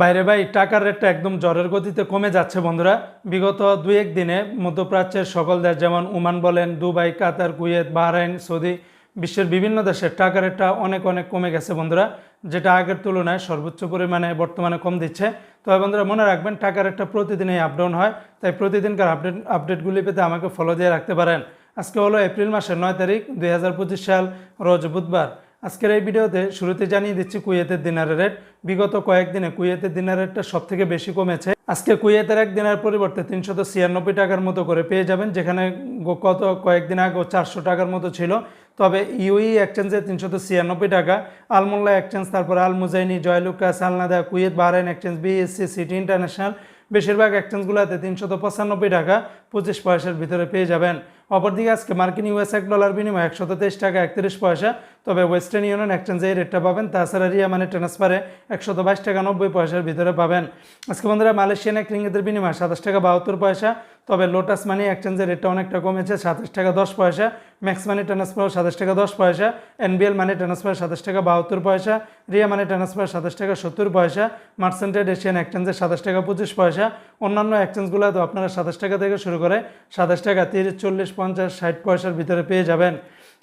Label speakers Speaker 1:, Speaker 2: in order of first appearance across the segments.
Speaker 1: বাইরে ভাই, টাকার রেটটা একদম জ্বরের গতিতে কমে যাচ্ছে বন্ধুরা। বিগত দুই এক দিনে মধ্যপ্রাচ্যের সকল দেশ, যেমন ওমান বলেন, Dubai, Qatar, Kuwait, Bahrain, Saudi, বিশ্বের বিভিন্ন দেশের টাকার রেটটা অনেক অনেক কমে গেছে বন্ধুরা, যেটা আগের তুলনায় সর্বোচ্চ পরিমাণে বর্তমানে কম দিচ্ছে। তবে বন্ধুরা, মনে রাখবেন, টাকার রেটটা প্রতিদিনই আপ ডাউন হয়, তাই প্রতিদিনকার আপডেট আপডেটগুলি পেতে আমাকে ফলো দিয়ে রাখতে পারেন। আজকে হলো এপ্রিল মাসের নয় তারিখ, দুই হাজার পঁচিশ সাল, রোজ বুধবার। আজকের এই ভিডিওতে শুরুতে জানিয়ে দিচ্ছি কুয়েতের দিনারের রেট। বিগত কয়েকদিনে কুয়েতের দিনার রেটটা সব থেকে বেশি কমেছে। আজকে কুয়েতের এক দিনের পরিবর্তে তিনশত ছিয়ানব্বই টাকার মতো করে পেয়ে যাবেন, যেখানে গত কয়েকদিন আগে চারশো টাকার মতো ছিল। তবে ইউই এক্সচেঞ্জে তিনশত ছিয়ানব্বই টাকা, আলমোল্লা এক্সচেঞ্জ, তারপর Al Muzaini Joyalukkas, সালনাদা, Kuwait, Bahrain exchange, BSC, City International বেশিরভাগ এক্সচেঞ্জগুলোতে তিনশত পঁচানব্বই টাকা পঁচিশ পয়সার ভিতরে পেয়ে যাবেন। অপরদিকে আজকে মার্কিন ইউএস এক ডলার বিনিময় একশত তেইশ টাকা একত্রিশ পয়সা, তবে ওয়েস্টার্ন ইউনিয়ন এক্সচেঞ্জে এই রেটটা পাবেন, তাছাড়া রিয়া মানে ট্রান্সফারে একশত বাইশ টাকা নব্বই পয়সার ভিতরে পাবেন। আজকে বন্ধুরা, মালয়েশিয়ান এক রিঙ্গিতের বিনিময় সাতাশ টাকা বাহাত্তর পয়সা তবে লোটাস মানি এক্সচেঞ্জের রেটটা অনেকটা কমেছে, সাতাশ টাকা দশ পয়সা ম্যাক্স মানি ট্রান্সফার সাতাশ টাকা দশ পয়সা এনবিএল মানি ট্রান্সফার সাতাশ টাকা বাহাত্তর পয়সা রিয়া মানি ট্রান্সফার সাতাশ টাকা সত্তর পয়সা মার্সেন্টেড এশিয়ান এক্সচেঞ্জের সাতাশ টাকা পঁচিশ পয়সা, অন্যান্য এক্সচেঞ্জগুলো তো আপনারা সাতাশ টাকা থেকে শুরু করে সাতাশ টাকা তিরিশ, চল্লিশ, পঞ্চাশ, ষাট পয়সার ভিতরে পেয়ে যাবেন।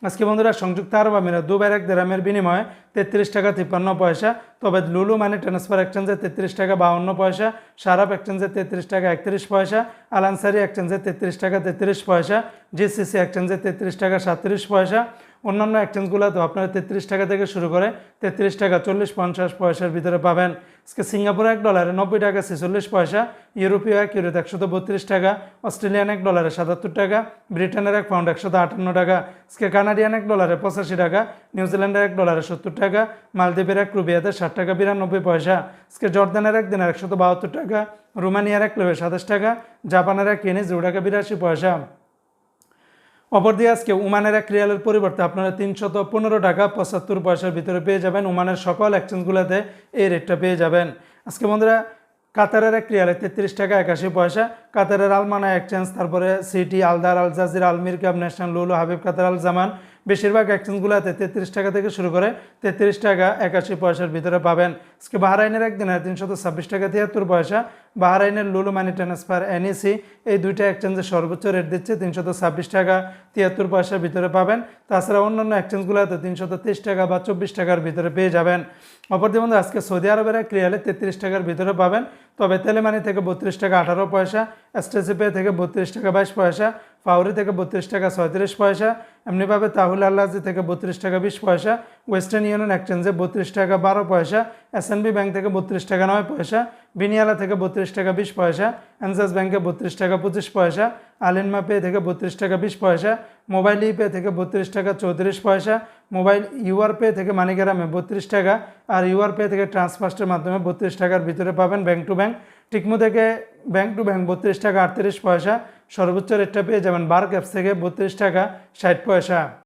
Speaker 1: আজকে বন্ধুরা, সংযুক্ত আরব আমিরা দুবার এক দেরামের বিনিময়ে তেত্রিশ টাকা তিপ্পান্ন পয়সা, তবে লুলু মানি ট্রান্সফার এক্সচেঞ্জে তেত্রিশ টাকা বাউন্ন পয়সা সারাপ এক্সচেঞ্জে তেত্রিশ টাকা একত্রিশ পয়সা আলানসারি এক্সচেঞ্জে তেত্রিশ টাকা তেত্রিশ পয়সা, জিসিসি এক্সচেঞ্জে তেত্রিশ টাকা সাতত্রিশ পয়সা অন্যান্য এক্সচেঞ্জগুলো তো আপনারা তেত্রিশ টাকা থেকে শুরু করে তেত্রিশ টাকা, চল্লিশ, পঞ্চাশ পয়সার ভিতরে পাবেন। আজকে সিঙ্গাপুর এক ডলারে নব্বই টাকা, ছেচল্লিশ পয়সা। ইউরোপীয় এক ইউরোতে একশত বত্রিশ টাকা, অস্ট্রেলিয়ান এক ডলারে সাতাত্তর টাকা, ব্রিটেনের এক পাউন্ড একশত আটান্ন টাকা। আজকে কানাডিয়ান এক ডলারে পঁচাশি টাকা নিউজিল্যান্ডের এক ডলারে সত্তর টাকা, মালদ্বীপের এক রুবিয়াতে ষাট টাকা, বিরানব্বই পয়সা। আজকে জর্দানের এক দিনের একশত বাহাত্তর টাকা, রোমানিয়ার এক লেবে সাতাশ টাকা, জাপানের এক কেনি জিরো টাকা বিরাশি পয়সা। অপরদিকে আজকে উমানের এক রিয়ালের পরিবর্তে আপনারা তিনশত পনেরো টাকা পঁচাত্তর পয়সার ভিতরে পেয়ে যাবেন উমানের সকল এক্সচেঞ্জগুলোতে এই রেটটা পেয়ে যাবেন। আজকে বন্ধুরা, কাতারের এক রিয়ালে তেত্রিশ টাকা একাশি পয়সা কাতারের আলমানা এক্সচেঞ্জ, তারপরে সিটি, আলদার, আল জাজির আলমির কাপ ন্যাশনাল লুলু, হাবিব কাতার, আল জামান, বেশিরভাগ এক্সচেঞ্জগুলোতে তেত্রিশ টাকা থেকে শুরু করে তেত্রিশ টাকা একাশি পয়সার ভিতরে পাবেন। আজকে বাহারাইনের একদিনের তিনশত ছাব্বিশ টাকা তিয়াত্তর পয়সা। বাহারাইনের লুলু মানি ট্রান্সফার এনইসি, এই দুইটা এক্সচেঞ্জের সর্বোচ্চ রেট দিচ্ছে তিনশত ছাব্বিশ টাকা তিয়াত্তর পয়সার ভিতরে পাবেন। তাছাড়া অন্যান্য এক্সচেঞ্জগুলোতে তিনশত তেইশ টাকা বা চব্বিশ টাকার ভিতরে পেয়ে যাবেন। অপরদি বন্ধু আজকে সৌদি আরবের এক তেত্রিশ টাকার ভিতরে পাবেন। তবে তেলেমানি থেকে বত্রিশ টাকা আঠারো পয়সা এসটিসিপে থেকে বত্রিশ টাকা বাইশ পয়সা ফাউরি থেকে বত্রিশ টাকা ছয়ত্রিশ পয়সা এমনিভাবে তাহুল আল্লাজি থেকে বত্রিশ টাকা বিশ পয়সা ওয়েস্টার্ন ইউনিয়ন এক্সচেঞ্জে বত্রিশ টাকা বারো পয়সা এসএনবি ব্যাংক থেকে বত্রিশ টাকা নয় পয়সা বিনিয়ালা থেকে বত্রিশ টাকা বিশ পয়সা অ্যানসাস ব্যাংকে বত্রিশ টাকা পঁচিশ পয়সা আলিনমা পে থেকে বত্রিশ টাকা বিশ পয়সা মোবাইল ই পে থেকে বত্রিশ টাকা চৌত্রিশ পয়সা মোবাইল ইউআর পে থেকে মানিগ্রামে বত্রিশ টাকা আর ইউআর পে থেকে ট্রান্সফার্স্টের মাধ্যমে বত্রিশ টাকার ভিতরে পাবেন ব্যাঙ্ক টু ব্যাংক। টিকমো থেকে ব্যাংক টু ব্যাংক বত্রিশ টাকা আটত্রিশ পয়সা সর্বোচ্চ রেটটা পেয়ে যাবেন বার অ্যাপস থেকে বত্রিশ টাকা ষাট পয়সা।